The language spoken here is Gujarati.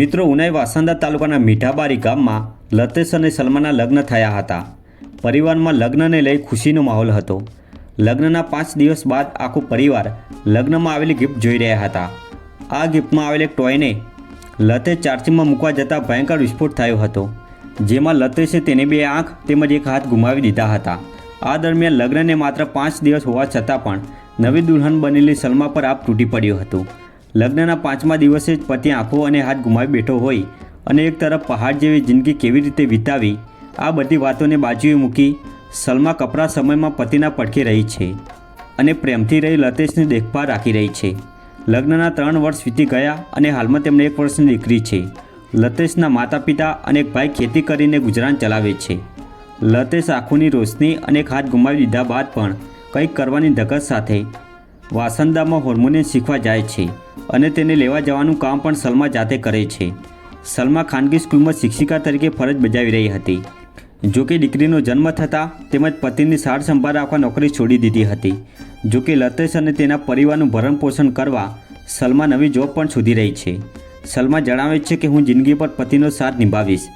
મિત્રો, ઉનાઈ વાસંદા તાલુકાના મીઠાબારી ગામમાં લતેશ અને સલમાના લગ્ન થયા હતા. પરિવારમાં લગ્નને લઈ ખુશીનો માહોલ હતો. લગ્નના પાંચ દિવસ બાદ આખો પરિવાર લગ્નમાં આવેલી ગિફ્ટ જોઈ રહ્યા હતા. આ ગિફ્ટમાં આવેલ ટોયને લતેશ ચાર્જિંગમાં મૂકવા જતાં ભયંકર વિસ્ફોટ થયો હતો, જેમાં લતેશે તેની બે આંખ તેમજ એક હાથ ગુમાવી દીધા હતા. આ દરમિયાન લગ્નને માત્ર પાંચ દિવસ હોવા છતાં પણ નવી દુલ્હન બનેલી સલમા પર આપ તૂટી પડ્યું હતું. લગ્નના પાંચમા દિવસે જ પતિ આંખો અને હાથ ગુમાવી બેઠો હોય અને એક તરફ પહાડ જેવી જિંદગી કેવી રીતે વિતાવી, આ બધી વાતોને બાજુએ મૂકી સલમા કપરા સમયમાં પતિના પડખે રહી છે અને પ્રેમથી રહી લતેશની દેખભાળ રાખી રહી છે. લગ્નના ત્રણ વર્ષ વીતી ગયા અને હાલમાં તેમને એક વર્ષની દીકરી છે. લતેશના માતા પિતા અને એક ભાઈ ખેતી કરીને ગુજરાન ચલાવે છે. લતેશ આંખોની રોશની અને એક હાથ ગુમાવી દીધા બાદ પણ કંઈક કરવાની ધગત સાથે વાસંદામાં હોર્મોનિયમ શીખવા જાય છે. અને તેને લેવા જવાનું કામ પણ સલમા જાતે કરે છે. સલમા ખાનગી સ્કૂલમાં શિક્ષિકા તરીકે ફરજ બજાવી રહી હતી. જોકે દીકરીનો જન્મ થતાં તેમજ પતિની સાર સંભાળ રાખવા નોકરી છોડી દીધી હતી. જોકે લતેશ અને તેના પરિવારનું ભરણ પોષણ કરવા સલમા નવી જોબ પણ શોધી રહી છે. સલમા જણાવે છે કે હું જિંદગી પર પતિનો સાથ નિભાવીશ.